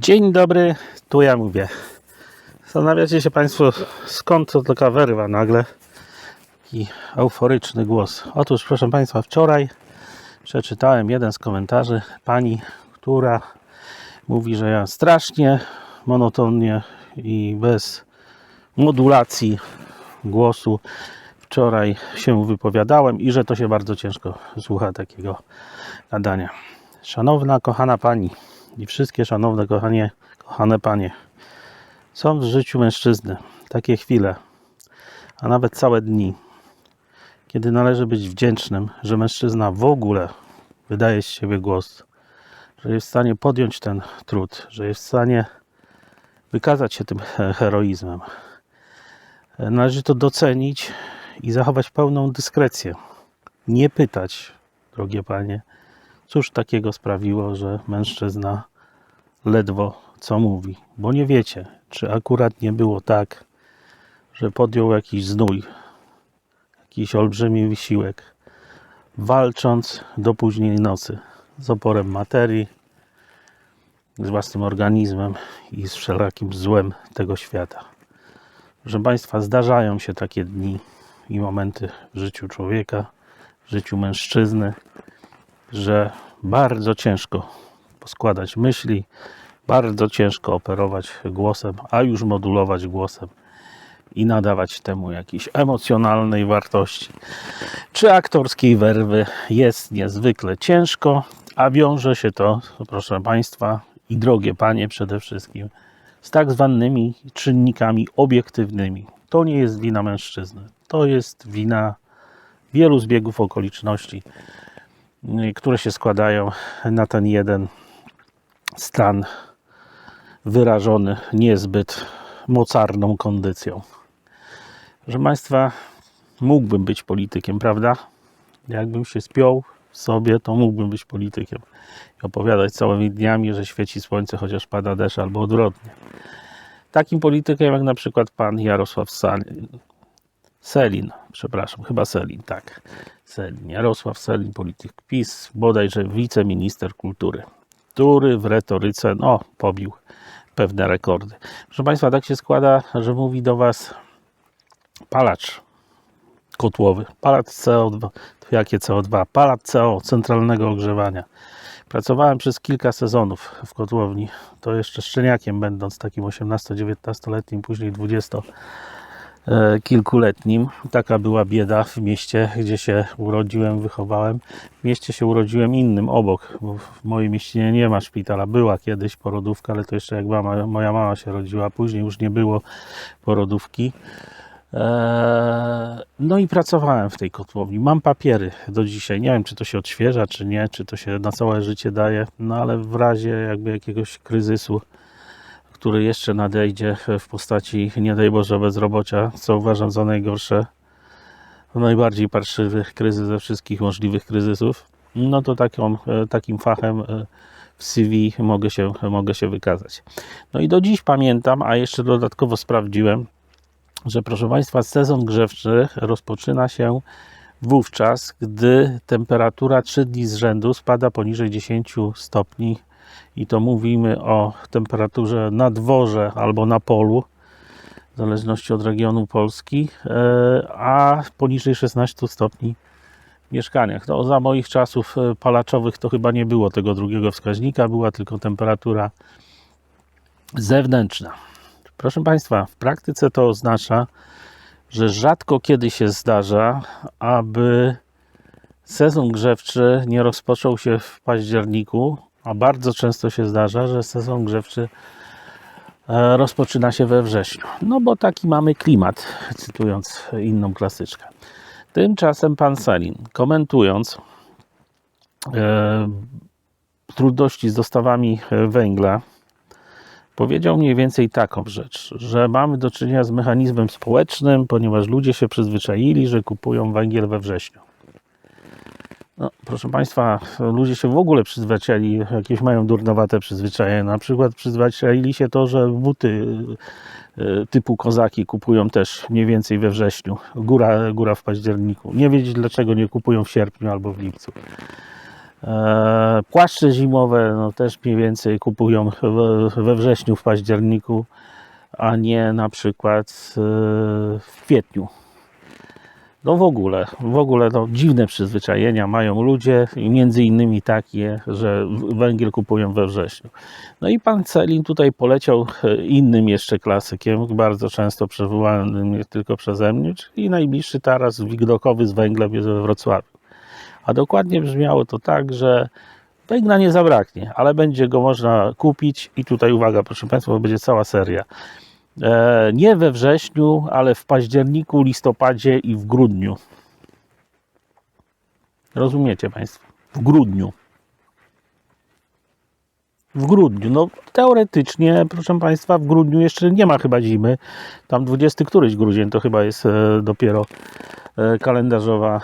Dzień dobry, tu ja mówię. Zastanawiacie się Państwo, skąd to taka werwa nagle? Taki euforyczny głos. Otóż, proszę Państwa, wczoraj przeczytałem jeden z komentarzy pani, która mówi, że ja strasznie monotonnie i bez modulacji głosu wczoraj się wypowiadałem i że to się bardzo ciężko słucha takiego gadania. Szanowna, kochana pani i wszystkie szanowne, kochanie, kochane panie, są w życiu mężczyzny takie chwile, a nawet całe dni, kiedy należy być wdzięcznym, że mężczyzna w ogóle wydaje z siebie głos, że jest w stanie podjąć ten trud, że jest w stanie wykazać się tym he- heroizmem. Należy to docenić i zachować pełną dyskrecję. Nie pytać, drogie panie, cóż takiego sprawiło, że mężczyzna ledwo co mówi. Bo nie wiecie, czy akurat nie było tak, że podjął jakiś znój, jakiś olbrzymi wysiłek, walcząc do późnej nocy z oporem materii, z własnym organizmem i z wszelakim złem tego świata. Proszę Państwa, zdarzają się takie dni i momenty w życiu człowieka, w życiu mężczyzny, że bardzo ciężko poskładać myśli, bardzo ciężko operować głosem, a już modulować głosem i nadawać temu jakiejś emocjonalnej wartości czy aktorskiej werwy jest niezwykle ciężko, a wiąże się to, proszę Państwa i drogie Panie przede wszystkim, z tak zwanymi czynnikami obiektywnymi. To nie jest wina mężczyzny, to jest wina wielu zbiegów okoliczności, które się składają na ten jeden stan wyrażony niezbyt mocarną kondycją. Proszę Państwa, mógłbym być politykiem, prawda? Jakbym się spiął sobie, to mógłbym być politykiem i opowiadać całymi dniami, że świeci słońce, chociaż pada deszcz, albo odwrotnie. Takim politykiem jak na przykład pan Jarosław Salin. Selin, przepraszam, chyba Selin, tak. Selin, Jarosław Selin, polityk PiS, bodajże wiceminister kultury, który w retoryce, no, pobił pewne rekordy. Proszę Państwa, tak się składa, że mówi do Was palacz kotłowy, palacz CO2, to jakie CO2? Palacz CO, centralnego ogrzewania. Pracowałem przez kilka sezonów w kotłowni, to jeszcze szczeniakiem będąc, takim 18-19-letnim, później 20 e, kilkuletnim. Taka była bieda w mieście, gdzie się urodziłem, wychowałem. W mieście się urodziłem innym, obok, bo w mojej mieścinie nie ma szpitala. Była kiedyś porodówka, ale to jeszcze jak mama, moja mama się rodziła. Później już nie było porodówki. Eee, No i pracowałem w tej kotłowni. Mam papiery do dzisiaj. Nie wiem, czy to się odświeża, czy nie, czy to się na całe życie daje. No ale w razie jakby jakiegoś kryzysu, który jeszcze nadejdzie w postaci, nie daj Boże, bezrobocia, co uważam za najgorsze, najbardziej parszywy kryzys ze wszystkich możliwych kryzysów, no to taką, e, takim fachem e, w CV mogę się, mogę się wykazać. No i do dziś pamiętam, a jeszcze dodatkowo sprawdziłem, że proszę Państwa, sezon grzewczy rozpoczyna się wówczas, gdy temperatura 3 dni z rzędu spada poniżej 10 stopni i to mówimy o temperaturze na dworze albo na polu, w zależności od regionu Polski, e, a poniżej 16 stopni w mieszkaniach. No, za moich czasów e, palaczowych to chyba nie było tego drugiego wskaźnika, była tylko temperatura zewnętrzna. Proszę Państwa, w praktyce to oznacza, że rzadko kiedy się zdarza, aby sezon grzewczy nie rozpoczął się w październiku, a bardzo często się zdarza, że sezon grzewczy e, rozpoczyna się we wrześniu. No bo taki mamy klimat, cytując inną klasyczkę. Tymczasem pan Salin, komentując e, trudności z dostawami węgla, powiedział mniej więcej taką rzecz, że mamy do czynienia z mechanizmem społecznym, ponieważ ludzie się przyzwyczaili, że kupują węgiel we wrześniu. No, proszę Państwa, ludzie się w ogóle przyzwyczaili, jakieś mają durnowate przyzwyczajenia. Na przykład przyzwyczaili się to, że buty y, typu kozaki kupują też mniej więcej we wrześniu, góra, góra w październiku. Nie wiedzieć dlaczego nie kupują w sierpniu albo w lipcu. E, płaszcze zimowe no, też mniej więcej kupują we, wrześniu, w październiku, a nie na przykład e, w kwietniu. No w ogóle, w ogóle no, dziwne przyzwyczajenia mają ludzie między innymi takie, że węgiel kupują we wrześniu. No i pan Celin tutaj poleciał e, innym jeszcze klasykiem, bardzo często przywołanym nie tylko przeze mnie, czyli najbliższy taras widokowy z węglem jest we Wrocławiu. A dokładnie brzmiało to tak, że węgla nie zabraknie, ale będzie go można kupić i tutaj uwaga, proszę Państwa, będzie cała seria. E, nie we wrześniu, ale w październiku, listopadzie i w grudniu. Rozumiecie Państwo? W grudniu. W grudniu. No teoretycznie, proszę Państwa, w grudniu jeszcze nie ma chyba zimy. Tam 20 któryś grudzień to chyba jest e, dopiero e, kalendarzowa,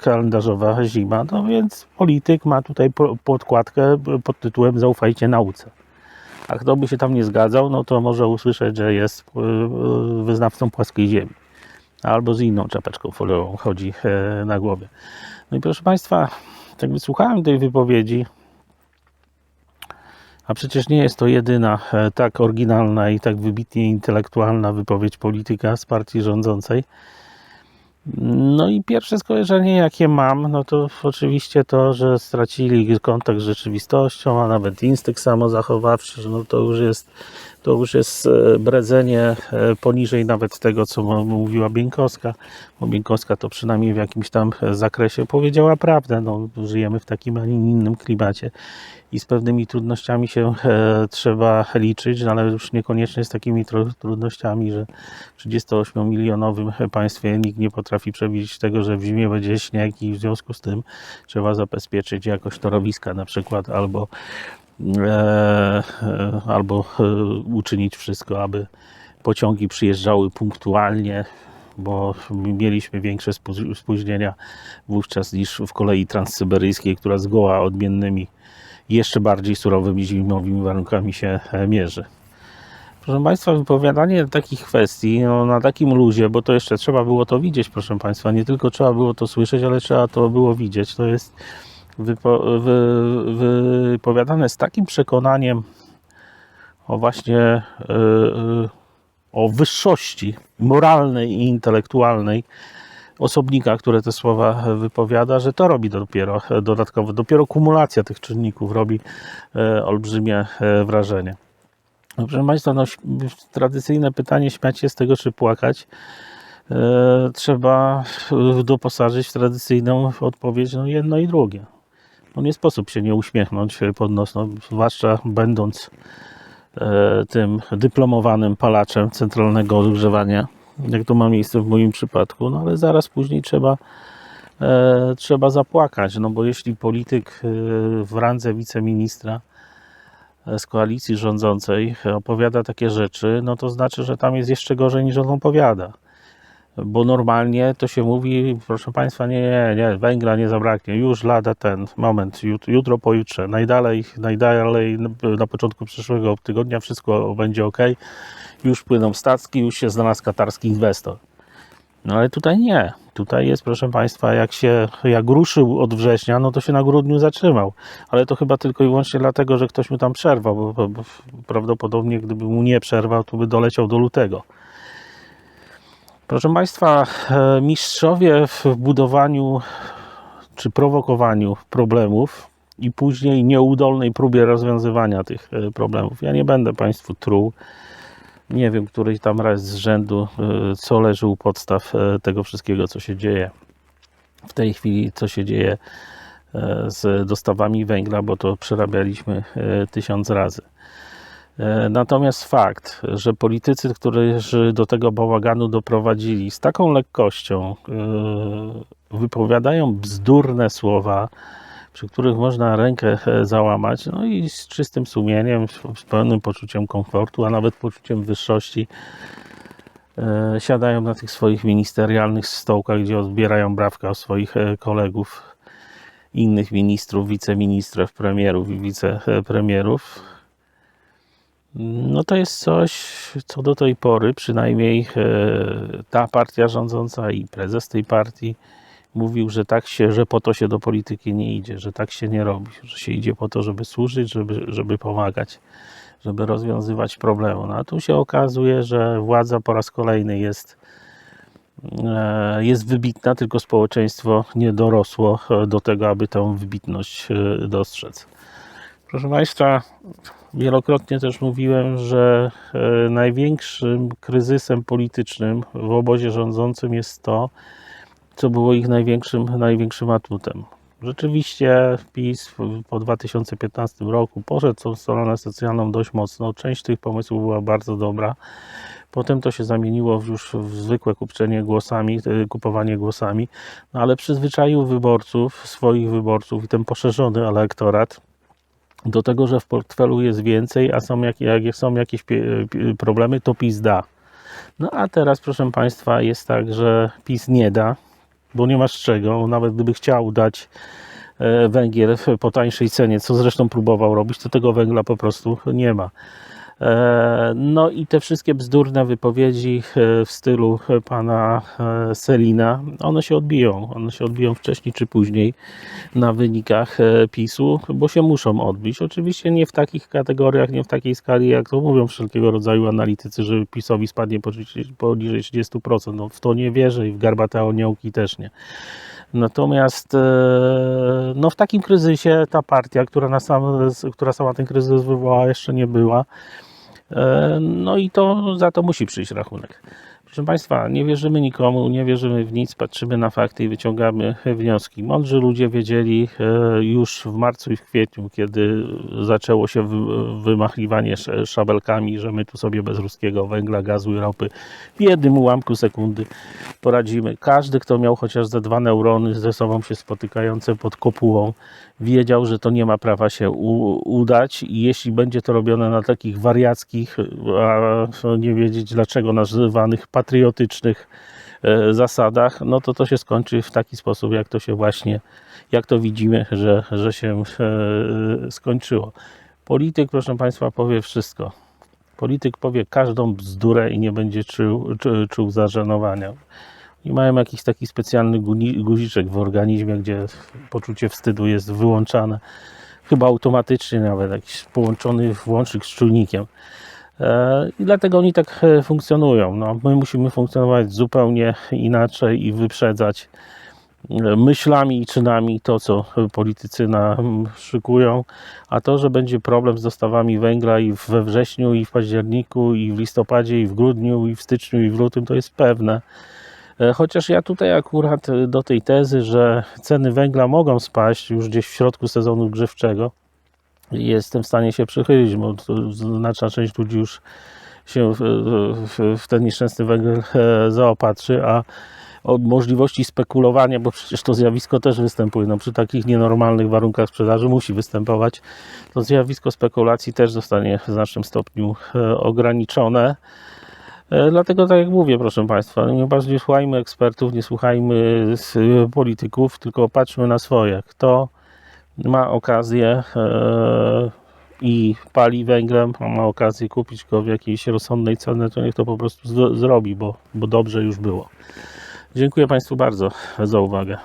kalendarzowa zima. No więc polityk ma tutaj po- podkładkę pod tytułem Zaufajcie nauce. A kto by się tam nie zgadzał, no to może usłyszeć, że jest e, e, wyznawcą płaskiej ziemi. Albo z inną czapeczką foliową chodzi e, na głowie. No i proszę Państwa, tak wysłuchałem tej wypowiedzi, a przecież nie jest to jedyna e, tak oryginalna i tak wybitnie intelektualna wypowiedź polityka z partii rządzącej. No i pierwsze skojarzenie, jakie mam, no to oczywiście to, że stracili kontakt z rzeczywistością, a nawet instynkt samozachowawczy, no to już jest, to już jest e, bredzenie e, poniżej nawet tego, co mówiła Bieńkowska, bo Bieńkowska to przynajmniej w jakimś tam zakresie powiedziała prawdę. No, żyjemy w takim, a nie innym klimacie i z pewnymi trudnościami się e, trzeba liczyć, no ale już niekoniecznie z takimi tru- trudnościami, że w 38-milionowym państwie nikt nie potrafi przewidzieć tego, że w zimie będzie śnieg i w związku z tym trzeba zabezpieczyć jakoś torowiska na przykład albo e, e, albo e, uczynić wszystko, aby pociągi przyjeżdżały punktualnie, bo mieliśmy większe spóź- spóźnienia wówczas niż w kolei transsyberyjskiej, która zgoła odmiennymi jeszcze bardziej surowymi zimowymi warunkami się e, mierzy. Proszę Państwa, wypowiadanie takich kwestii no, na takim luzie, bo to jeszcze trzeba było to widzieć, proszę Państwa, nie tylko trzeba było to słyszeć, ale trzeba to było widzieć. To jest wypo, wy, wypowiadane z takim przekonaniem o właśnie e, o wyższości moralnej i intelektualnej osobnika, które te słowa wypowiada, że to robi dopiero dodatkowo, dopiero kumulacja tych czynników robi e, olbrzymie e, wrażenie. No, proszę Państwa, no, tradycyjne pytanie, śmiać się z tego czy płakać, e, trzeba e, doposażyć w tradycyjną odpowiedź no, jedno i drugie. No, nie sposób się nie uśmiechnąć e, pod nos, no, zwłaszcza będąc e, tym dyplomowanym palaczem centralnego ogrzewania, jak to ma miejsce w moim przypadku, no ale zaraz później trzeba, e, trzeba zapłakać, no bo jeśli polityk e, w randze wiceministra e, z koalicji rządzącej opowiada takie rzeczy, no to znaczy, że tam jest jeszcze gorzej niż on opowiada. Bo normalnie to się mówi, proszę Państwa, nie, nie, nie, węgla nie zabraknie, już lada ten moment, jut- jutro, pojutrze, najdalej, najdalej na początku przyszłego tygodnia wszystko będzie ok, już płyną statki, już się znalazł katarski inwestor. No ale tutaj nie. Tutaj jest, proszę Państwa, jak się, jak ruszył od września, no to się na grudniu zatrzymał. Ale to chyba tylko i wyłącznie dlatego, że ktoś mu tam przerwał, bo, bo, bo prawdopodobnie gdyby mu nie przerwał, to by doleciał do lutego. Proszę Państwa, e, mistrzowie w budowaniu czy prowokowaniu problemów i później nieudolnej próbie rozwiązywania tych e, problemów. Ja nie będę Państwu truł. Nie wiem, któryś tam raz z rzędu, e, co leży u podstaw tego wszystkiego, co się dzieje w tej chwili, co się dzieje z dostawami węgla, bo to przerabialiśmy tysiąc razy. E, Natomiast fakt, że politycy, którzy do tego bałaganu doprowadzili, z taką lekkością e, wypowiadają bzdurne słowa, przy których można rękę e, załamać, no i z czystym sumieniem, z pełnym poczuciem komfortu, a nawet poczuciem wyższości, siadają na tych swoich ministerialnych stołkach, gdzie odbierają brawkę od swoich kolegów, innych ministrów, wiceministrów, premierów i wicepremierów. No to jest coś, co do tej pory przynajmniej e, ta partia rządząca i prezes tej partii mówił, że tak się, że po to się do polityki nie idzie, że tak się nie robi, że się idzie po to, żeby służyć, żeby, żeby pomagać, żeby rozwiązywać problemy. No a tu się okazuje, że władza po raz kolejny jest, e, jest wybitna, tylko społeczeństwo nie dorosło e, do tego, aby tę wybitność dostrzec. Proszę Państwa, wielokrotnie też mówiłem, że e, największym kryzysem politycznym w obozie rządzącym jest to, co było ich największym, największym atutem. Rzeczywiście PiS po 2015 roku poszedł w stronę socjalną dość mocno. Część tych pomysłów była bardzo dobra. Potem to się zamieniło już w zwykłe kupczenie głosami, e, kupowanie głosami, no ale przyzwyczaił wyborców, swoich wyborców i ten poszerzony elektorat do tego, że w portfelu jest więcej, a są jak, jak są jakieś problemy, to PiS da. No a teraz, proszę Państwa, jest tak, że PiS nie da, bo nie ma z czego. Nawet gdyby chciał dać e, węgiel po tańszej cenie, co zresztą próbował robić, to tego węgla po prostu nie ma. E, No i te wszystkie bzdurne wypowiedzi e, w stylu pana e, Selina, one się odbiją. One się odbiją wcześniej czy później na wynikach PiSu, bo się muszą odbić. Oczywiście nie w takich kategoriach, nie w takiej skali, jak to mówią wszelkiego rodzaju analitycy, że PiSowi spadnie poniżej- poniżej 30%. No, w to nie wierzę i w garbate aniołki też nie. Natomiast no, w takim kryzysie ta partia, która, na sam, która sama ten kryzys wywołała, jeszcze nie była. E, No i to za to musi przyjść rachunek. Proszę Państwa, nie wierzymy nikomu, nie wierzymy w nic, patrzymy na fakty i wyciągamy wnioski. Mądrzy ludzie wiedzieli e, już w marcu i w kwietniu, kiedy zaczęło się wy- wymachliwanie sz- szabelkami, że my tu sobie bez ruskiego węgla, gazu i ropy w jednym ułamku sekundy poradzimy. Każdy, kto miał chociaż ze dwa neurony ze sobą się spotykające pod kopułą, wiedział, że to nie ma prawa się udać i jeśli będzie to robione na takich wariackich, a nie wiedzieć dlaczego nazywanych patriotycznych e, zasadach, no to to się skończy w taki sposób, jak to się właśnie, jak to widzimy, że, że się e, skończyło. Polityk, proszę Państwa, powie wszystko. Polityk powie każdą bzdurę i nie będzie czuł, czuł, zażenowania. I mają jakiś taki specjalny guziczek w organizmie, gdzie poczucie wstydu jest wyłączane. Chyba automatycznie nawet, jakiś połączony włącznik z czujnikiem. E, I dlatego oni tak e, funkcjonują. No, my musimy funkcjonować zupełnie inaczej i wyprzedzać e, myślami i czynami to, co politycy nam szykują, a to, że będzie problem z dostawami węgla i we wrześniu, i w październiku, i w listopadzie, i w grudniu, i w styczniu, i w lutym, to jest pewne. Chociaż ja tutaj akurat do tej tezy, że ceny węgla mogą spaść już gdzieś w środku sezonu grzewczego, jestem w stanie się przychylić, bo znaczna część ludzi już się w, ten nieszczęsny węgiel e, zaopatrzy, a o możliwości spekulowania, bo przecież to zjawisko też występuje, no przy takich nienormalnych warunkach sprzedaży musi występować, to zjawisko spekulacji też zostanie w znacznym stopniu e, ograniczone. E, Dlatego, tak jak mówię, proszę Państwa, nie słuchajmy ekspertów, nie słuchajmy polityków, tylko patrzmy na swoje. Kto ma okazję e, i pali węglem, a ma okazję kupić go w jakiejś rozsądnej cenie, to niech to po prostu zrobi, bo, bo dobrze już było. Dziękuję Państwu bardzo za uwagę.